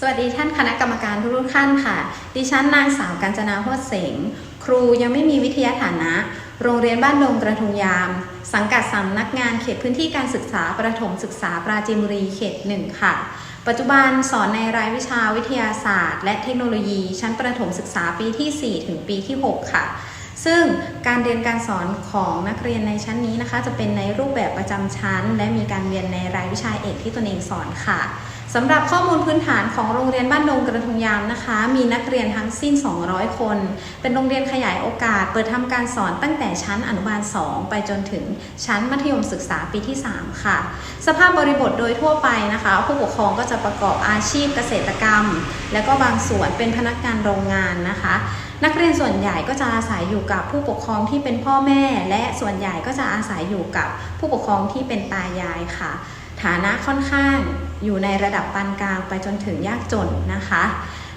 สวัสดีท่านคณะกรรมการทุกท่านค่ะ ดิฉันนางสาวกัญจนาโพธิ์เสง ครูยังไม่มีวิทยาฐานะ โรงเรียนบ้านดงกระทุงยาม สังกัดสำนักงานเขตพื้นที่การศึกษาประถมศึกษาปราจีนบุรีเขตหนึ่งค่ะ ปัจจุบันสอนในรายวิชาวิทยาศาสตร์ และเทคโนโลยีชั้นประถมศึกษาปีที่ 4 ถึงปีที่ 6 ค่ะ ซึ่งการเรียนการสอนของนักเรียนในชั้นนี้นะคะ จะเป็นในรูปแบบประจำชั้น และมีการเรียนในรายวิชาเอกที่ตนเองสอนค่ะสำหรับข้อมูลพื้นฐานของโรงเรียนบ้านดงกระทุงยามนะคะ มีนักเรียนทั้งสิ้น 200 คน เป็นโรงเรียนขยายโอกาส เปิดทำการสอนตั้งแต่ชั้นอนุบาล 2 ไปจนถึงชั้นมัธยมศึกษาปีที่ 3 ค่ะ สภาพบริบทโดยทั่วไปนะคะ ผู้ปกครองก็จะประกอบอาชีพเกษตรกรรม และก็บางส่วนเป็นพนักงานโรงงานนะคะ นักเรียนส่วนใหญ่ก็จะอาศัยอยู่กับผู้ปกครองที่เป็นพ่อแม่ และส่วนใหญ่ก็จะอาศัยอยู่กับผู้ปกครองที่เป็นตายายค่ะ ฐานะค่อนข้างอยู่ในระดับปานกลางไปจนถึงยากจนนะคะ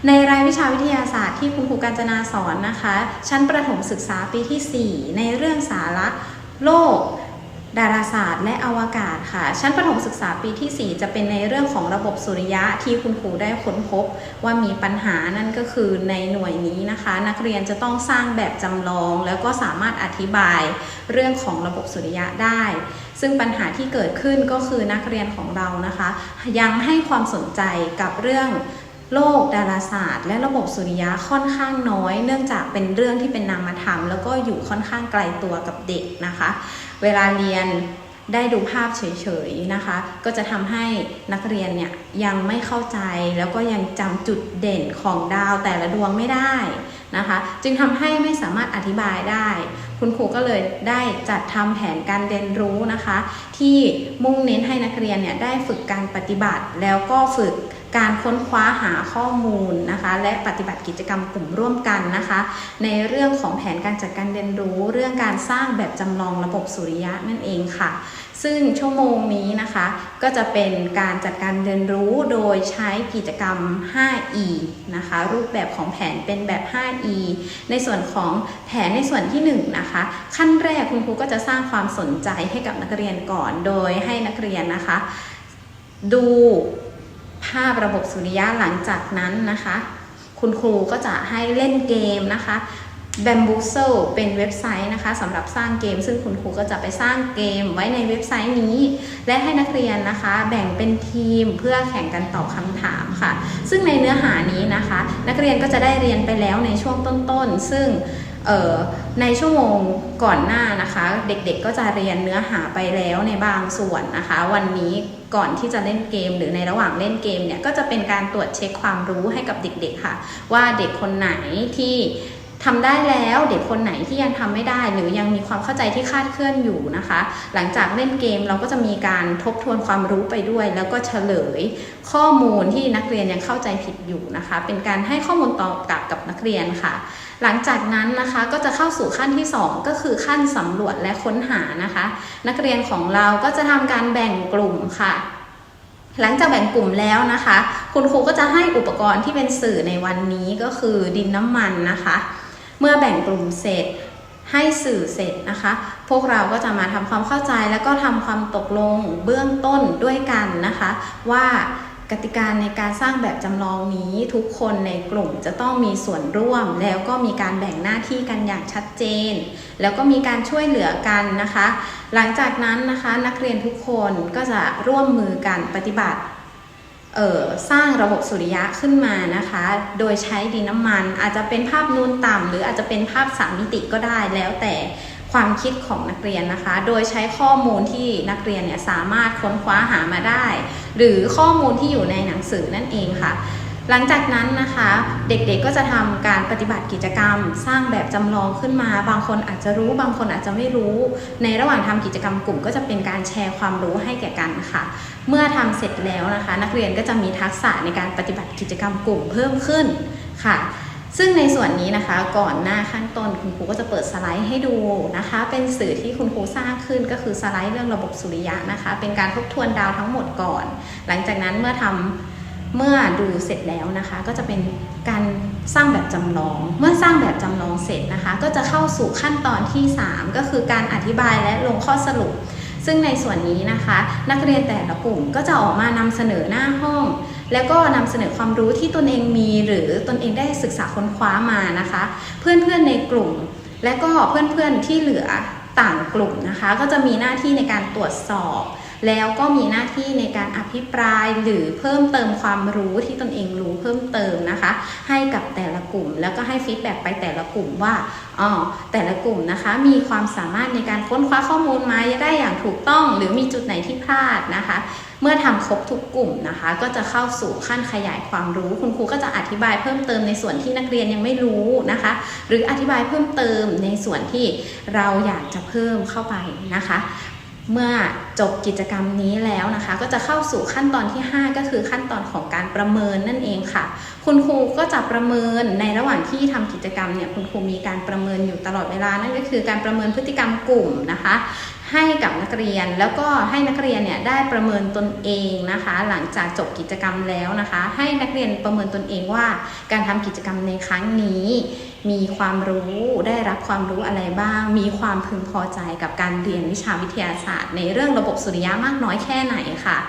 ในรายวิชาวิทยาศาสตร์ที่คุณครูกาญจนาสอนนะคะ ชั้นประถมศึกษาปีที่ 4 ในเรื่องสาระโลก ดาราศาสตร์และอวกาศค่ะ ชั้นประถมศึกษาปีที่ 4 จะเป็นในเรื่องของระบบสุริยะที่คุณครูได้ค้นพบ ว่ามีปัญหานั่นก็คือในหน่วยนี้นะคะ นักเรียนจะต้องสร้างแบบจำลอง แล้วก็สามารถอธิบายเรื่องของระบบสุริยะได้ ซึ่งปัญหาที่เกิดขึ้นก็คือนักเรียนของเรานะคะ ยังให้ความสนใจกับเรื่องโลกดาราศาสตร์ และระบบสุริยะค่อนข้างน้อย เนื่องจากเป็นเรื่องที่เป็นนามธรรม แล้วก็อยู่ค่อนข้างไกลตัวกับเด็กนะคะ เวลาเรียนได้ดูภาพเฉยๆนะคะ ก็จะทำให้นักเรียนเนี่ยยังไม่เข้าใจแล้วก็ยังจำจุดเด่นของดาวแต่ละดวงไม่ได้นะคะ จึงทำให้ไม่สามารถอธิบายได้ คุณครูก็เลยได้จัดทำแผนการเรียนรู้นะคะ ที่มุ่งเน้นให้นักเรียนเนี่ยได้ฝึกการปฏิบัติแล้วก็ฝึก การค้นคว้าหาข้อมูลนะคะ และปฏิบัติกิจกรรมกลุ่มร่วมกันนะคะ ในเรื่องของแผนการจัดการเรียนรู้ เรื่องการสร้างแบบจำลองระบบสุริยะนั่นเองค่ะ ซึ่งชั่วโมงนี้นะคะ ก็จะเป็นการจัดการเรียนรู้โดยใช้กิจกรรม 5E นะคะ รูปแบบของแผนเป็นแบบ 5E ในส่วนของแผนในส่วนที่ 1 นะคะ ขั้นแรกคุณครูก็จะสร้างความสนใจให้กับนักเรียนก่อน โดยให้นักเรียนนะคะ ดู ภาพระบบสุริยะหลังจากนั้นนะคะ คุณครูก็จะให้เล่นเกมนะคะ b a m b o o z l e เป็นเว็บไซต์นะคะสำหรับสร้างเกม ซึ่งคุณครูก็จะไปสร้างเกมไว้ในเว็บไซต์นี้ และให้นักเรียนนะคะ แบ่งเป็นทีมเพื่อแข่งกันตอบคำถามค่ะ ซึ่งในเนื้อหานี้นะคะ นักเรียนก็จะได้เรียนไปแล้วในช่วงต้นๆ ซึ่ง ในชั่วโมงก่อนหน้านะคะ เด็กๆก็จะเรียนเนื้อหาไปแล้วในบางส่วนนะคะ วันนี้ก่อนที่จะเล่นเกม หรือในระหว่างเล่นเกมเนี่ยก็จะเป็นการตรวจเช็คความรู้ให้กับเด็กๆค่ะ ว่าเด็กคนไหนที่ ทำได้แล้วเด็กคนไหนที่ยังทำไม่ได้ หรือยังมีความเข้าใจที่คาดเคลื่อนอยู่นะคะ หลังจากเล่นเกมเราก็จะมีการทบทวนความรู้ไปด้วย แล้วก็เฉลยข้อมูลที่นักเรียนยังเข้าใจผิดอยู่นะคะ เป็นการให้ข้อมูลตอบกลับกับนักเรียนค่ะ หลังจากนั้นนะคะก็จะเข้าสู่ขั้นที่ 2 ก็คือขั้นสำรวจและค้นหานะคะ นักเรียนของเราก็จะทำการแบ่งกลุ่มค่ะหลังจากแบ่งกลุ่มแล้วนะคะ คุณครูก็จะให้อุปกรณ์ที่เป็นสื่อในวันนี้ก็คือดินน้ำมันนะคะ เมื่อแบ่งกลุ่มเสร็จให้สื่อเสร็จนะคะ พวกเราก็จะมาทำความเข้าใจแล้วก็ทำความตกลงเบื้องต้นด้วยกันนะคะ ว่ากติกาในการสร้างแบบจำลองนี้ทุกคนในกลุ่มจะต้องมีส่วนร่วม แล้วก็มีการแบ่งหน้าที่กันอย่างชัดเจน แล้วก็มีการช่วยเหลือกันนะคะ หลังจากนั้นนะคะนักเรียนทุกคนก็จะร่วมมือกันปฏิบัติ สร้างระบบสุริยะขึ้นมานะคะ โดยใช้ดินน้ำมัน อาจจะเป็นภาพนูนต่ำหรืออาจจะเป็นภาพสามมิติก็ได้แล้วแต่ความคิดของนักเรียนนะคะ โดยใช้ข้อมูลที่นักเรียนเนี่ยสามารถค้นคว้าหามาได้ หรือข้อมูลที่อยู่ในหนังสือนั่นเองค่ะ หลังจากนั้นนะคะเด็กๆก็จะทำการปฏิบัติกิจกรรม สร้างแบบจำลองขึ้นมา บางคนอาจจะรู้บางคนอาจจะไม่รู้ ในระหว่างทำกิจกรรมกลุ่ม ก็จะเป็นการแชร์ความรู้ให้แก่กันค่ะ เมื่อทำเสร็จแล้วนะคะ นักเรียนก็จะมีทักษะในการปฏิบัติกิจกรรมกลุ่มเพิ่มขึ้นค่ะซึ่งในส่วนนี้นะคะก่อนหน้าขั้นต้นคุณครูก็จะเปิดสไลด์ให้ดูนะคะ เป็นสื่อที่คุณครูสร้างขึ้นก็คือสไลด์เรื่องระบบสุริยะนะคะ เป็นการทบทวนดาวทั้งหมดก่อน หลังจากนั้นเมื่อทำ เมื่อดูเสร็จแล้วนะคะ ก็จะเป็นการสร้างแบบจำลอง เมื่อสร้างแบบจำลองเสร็จนะคะ ก็จะเข้าสู่ขั้นตอนที่ 3 ก็คือการอธิบายและลงข้อสรุป ซึ่งในส่วนนี้นะคะ นักเรียนแต่ละกลุ่มก็จะออกมานำเสนอหน้าห้อง แล้วก็นำเสนอความรู้ที่ตนเองมีหรือตนเองได้ศึกษาค้นคว้ามานะคะ เพื่อนๆในกลุ่ม และก็เพื่อนๆที่เหลือต่างกลุ่มนะคะ ก็จะมีหน้าที่ในการตรวจสอบ แล้วก็มีหน้าที่ในการอภิปรายหรือเพิ่มเติมความรู้ที่ตนเองรู้เพิ่มเติมนะคะ ให้กับแต่ละกลุ่ม แล้วก็ให้ฟีดแบ็กไปแต่ละกลุ่มว่าอ๋อแต่ละกลุ่มนะคะมีความสามารถในการค้นคว้าข้อมูลมาได้อย่างถูกต้อง หรือมีจุดไหนที่พลาดนะคะเมื่อทำครบทุกกลุ่มนะคะ ก็จะเข้าสู่ขั้นขยายความรู้ คุณครูก็จะอธิบายเพิ่มเติมในส่วนที่นักเรียนยังไม่รู้นะคะ หรืออธิบายเพิ่มเติมในส่วนที่เราอยากจะเพิ่มเข้าไปนะคะ เมื่อจบกิจกรรมนี้แล้วนะคะ ก็จะเข้าสู่ขั้นตอนที่ 5 ก็คือขั้นตอนของการประเมินนั่นเองค่ะ คุณครูก็จะประเมินในระหว่างที่ทำกิจกรรมเนี่ยคุณครูมีการประเมินอยู่ตลอดเวลานั่นก็คือการประเมินพฤติกรรมกลุ่มนะคะ ให้กับนักเรียนแล้วก็ให้นักเรียนเนี่ยได้ประเมินตนเองนะคะ หลังจากจบกิจกรรมแล้วนะคะ ให้นักเรียนประเมินตนเองว่า การทำกิจกรรมในครั้งนี้ มีความรู้ได้รับความรู้อะไรบ้าง มีความพึงพอใจกับการเรียนวิชาวิทยาศาสตร์ ในเรื่องระบบสุริยะมากน้อยแค่ไหนค่ะ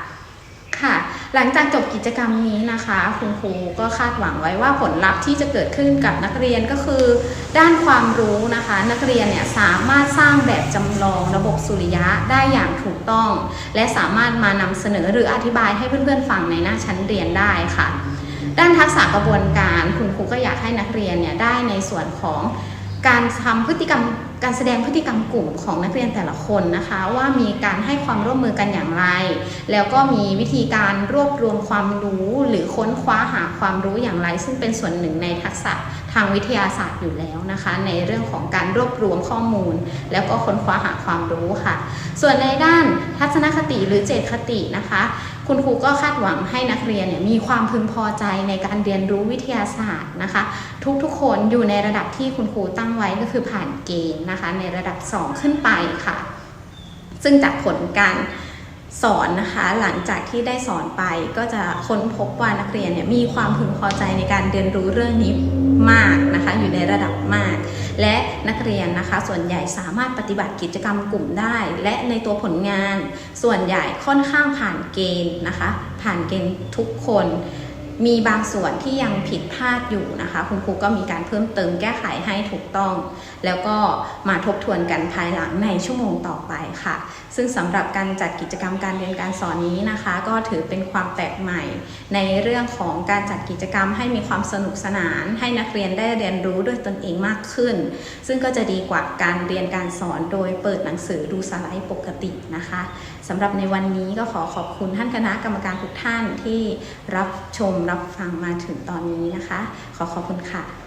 ค่ะ หลังจากจบกิจกรรมนี้นะคะ คุณครูก็คาดหวังไว้ว่าผลลัพธ์ที่จะเกิดขึ้นกับนักเรียนก็คือ ด้านความรู้นะคะ นักเรียนเนี่ยสามารถสร้างแบบจำลองระบบสุริยะได้อย่างถูกต้อง และสามารถมานำเสนอหรืออธิบายให้เพื่อนๆฟังในหน้าชั้นเรียนได้ค่ะ ด้านทักษะกระบวนการคุณครูก็อยากให้นักเรียนเนี่ยได้ในส่วนของการทำพฤติกรรมการแสดงพฤติกรรมกลุ่มของนักเรียนแต่ละคนนะคะ ว่ามีการให้ความร่วมมือกันอย่างไร แล้วก็มีวิธีการรวบรวมความรู้หรือค้นคว้าหาความรู้อย่างไร ซึ่งเป็นส่วนหนึ่งในทักษะทางวิทยาศาสตร์อยู่แล้วนะคะ ในเรื่องของการรวบรวมข้อมูล แล้วก็ค้นคว้าหาความรู้ค่ะ ส่วนในด้านทัศนคติหรือเจตคตินะคะ คุณครูก็คาดหวังให้นักเรียนเนี่ยมีความพึงพอใจในการเรียนรู้วิทยาศาสตร์นะคะ ทุกๆคนอยู่ในระดับที่คุณครูตั้งไว้ก็คือผ่านเกณฑ์นะคะในระดับ 2 ขึ้นไปค่ะ ซึ่งจากผลการ สอนนะคะหลังจากที่ได้สอนไปก็จะค้นพบว่านักเรียนเนี่ยมีความพึงพอใจในการเรียนรู้เรื่องนี้มากนะคะอยู่ในระดับมาก และนักเรียนนะคะส่วนใหญ่สามารถปฏิบัติกิจกรรมกลุ่มได้ และในตัวผลงานส่วนใหญ่ค่อนข้างผ่านเกณฑ์นะคะ ผ่านเกณฑ์ทุกคน มีบางส่วนที่ยังผิดพลาดอยู่นะคะ คุณครูก็มีการเพิ่มเติมแก้ไขให้ถูกต้อง แล้วก็มาทบทวนกันภายหลังในชั่วโมงต่อไปค่ะ ซึ่งสำหรับการจัดกิจกรรมการเรียนการสอนนี้นะคะ ก็ถือเป็นความแปลกใหม่ ในเรื่องของการจัดกิจกรรมให้มีความสนุกสนาน ให้นักเรียนได้เรียนรู้ด้วยตนเองมากขึ้น ซึ่งก็จะดีกว่าการเรียนการสอนโดยเปิดหนังสือดูสไลด์ปกตินะคะสำหรับในวันนี้ก็ขอขอบคุณท่านคณะกรรมการทุกท่านที่รับชมรับฟังมาถึงตอนนี้นะคะ ขอขอบคุณค่ะ